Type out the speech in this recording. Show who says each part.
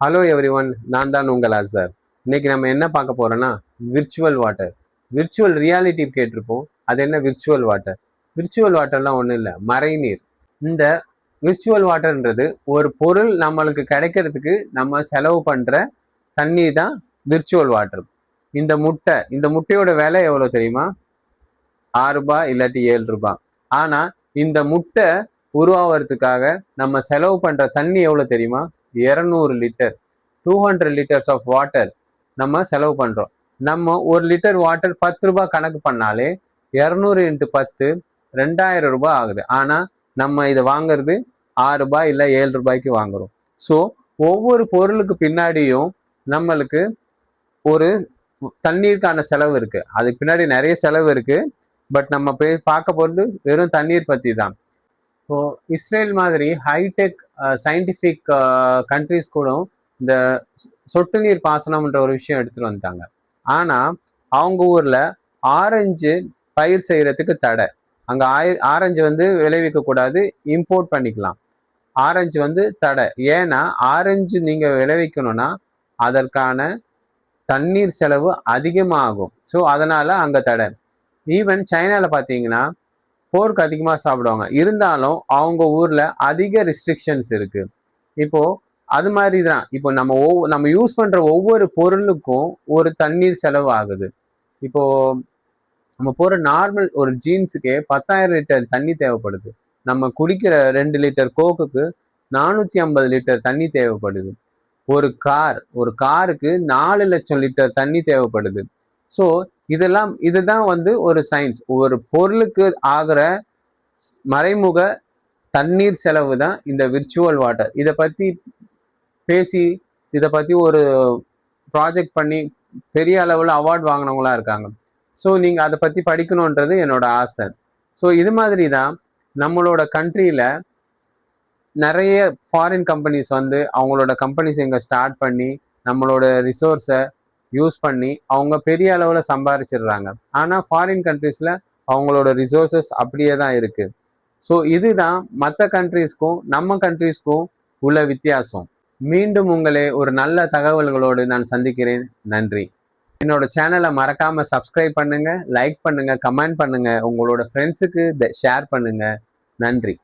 Speaker 1: Hello every one நான் தான் உங்கள் அசர். இன்னைக்கு நம்ம என்ன பார்க்க போறோம்னா விர்ச்சுவல் வாட்டர் விர்ச்சுவல் ரியாலிட்டி கேட்டிருப்போம். அது என்ன விர்ச்சுவல் வாட்டர் விர்ச்சுவல் வாட்டர்லாம் ஒன்றும் இல்லை மறைநீர் இந்த விர்ச்சுவல் வாட்டர்ன்றது ஒரு பொருள் நம்மளுக்கு கிடைக்கிறதுக்கு நம்ம செலவு பண்ணுற தண்ணி தான் விர்ச்சுவல் வாட்டர் இந்த முட்டை இந்த முட்டையோட விலை எவ்வளோ தெரியுமா? ஆறு ரூபாய் இல்லாட்டி ஏழு ரூபாய் ஆனால் இந்த முட்டை உருவாகிறதுக்காக நம்ம செலவு பண்ணுற தண்ணி எவ்வளோ தெரியுமா? இரநூறு litre two hundred litres of water நம்ம செலவு பண்ணுறோம் நம்ம ஒரு லிட்டர் வாட்டர் பத்து ரூபாய் கணக்கு பண்ணாலே இரநூறு இன்ட்டு பத்து ரெண்டாயிரம் ரூபாய் ஆகுது. ஆனால் நம்ம இதை வாங்குறது ஆறு ரூபாய் இல்லை ஏழு ரூபாய்க்கு வாங்குறோம். ஸோ ஒவ்வொரு பொருளுக்கு பின்னாடியும் நம்மளுக்கு ஒரு தண்ணீருக்கான செலவு இருக்குது அதுக்கு பின்னாடி நிறைய செலவு இருக்குது பட் நம்ம போய் பார்க்க போகிறது வெறும் தண்ணீர் பற்றி தான் இப்போ இஸ்ரேல் மாதிரி ஹைடெக் சயின்டிஃபிக் கண்ட்ரிஸ் கூட இந்த சொட்டு நீர் பாசனம்ன்ற ஒரு விஷயம் எடுத்துட்டு வந்துட்டாங்க. ஆனா அவங்க ஊர்ல ஆரஞ்சு பயிர் செய்யறதுக்கு தடை. அங்க ஆய ஆரஞ்சு வந்து விளைவிக்க கூடாது இம்போர்ட் பண்ணிக்கலாம். ஆரஞ்சு வந்து தடை. ஏன்னா ஆரஞ்சு நீங்க விளைவிக்கணும்னா அதற்கான தண்ணீர் செலவு அதிகமாகும். ஸோ அதனால அங்க தடை. ஈவன் சைனால பார்த்தீங்கன்னா போருக்கு அதிகமாக சாப்பிடுவாங்க. இருந்தாலும் அவங்க ஊரில் அதிக ரெஸ்ட்ரிக்ஷன்ஸ் இருக்குது இப்போது அது மாதிரி தான். இப்போ நம்ம ஒவ் நம்ம யூஸ் பண்ணுற ஒவ்வொரு பொருளுக்கும் ஒரு தண்ணீர் செலவு ஆகுது. இப்போ நம்ம போகிற நார்மல் ஒரு ஜீன்ஸுக்கே பத்தாயிரம் லிட்டர் தண்ணி தேவைப்படுது. நம்ம குடிக்கிற ரெண்டு லிட்டர் கோக்குக்கு நானூற்றி ஐம்பது லிட்டர் தண்ணி தேவைப்படுது. ஒரு கார் ஒரு காருக்கு நாலு லட்சம் லிட்டர் தண்ணி தேவைப்படுது. ஸோ இதெல்லாம் இதுதான் வந்து ஒரு சயின்ஸ் ஒரு பொருளுக்கு ஆகிற மறைமுக தண்ணீர் செலவு தான் இந்த விர்ச்சுவல் வாட்டர் இதை பற்றி பேசி இதை பற்றி ஒரு ப்ராஜெக்ட் பண்ணி பெரிய அளவில் அவார்ட் வாங்கினவங்களா இருக்காங்க. ஸோ நீங்கள் அதை பற்றி படிக்கணுன்றது என்னோட ஆசை. ஸோ இது மாதிரி தான் நம்மளோட கண்ட்ரியில் நிறைய ஃபாரின் கம்பெனிஸ் வந்து அவங்களோட கம்பெனிஸ் இங்கே ஸ்டார்ட் பண்ணி நம்மளோட ரிசோர்ஸை யூஸ் பண்ணி அவங்க பெரிய அளவில் சம்பாரிச்சிடுறாங்க. ஆனால் ஃபாரின் கண்ட்ரீஸில் அவங்களோட ரிசோர்ஸஸ் அப்படியே தான் இருக்குது ஸோ இதுதான் மற்ற கண்ட்ரீஸ்க்கும் நம்ம கண்ட்ரீஸ்க்கும் உள்ள வித்தியாசம். மீண்டும் உங்களை ஒரு நல்ல தகவல்களோடு நான் சந்திக்கிறேன். நன்றி. என்னோட சேனலை மறக்காமல் சப்ஸ்கிரைப் பண்ணுங்கள் லைக் பண்ணுங்கள் கமெண்ட் பண்ணுங்கள் உங்களோட ஃப்ரெண்ட்ஸுக்கு ஷேர் பண்ணுங்கள் நன்றி.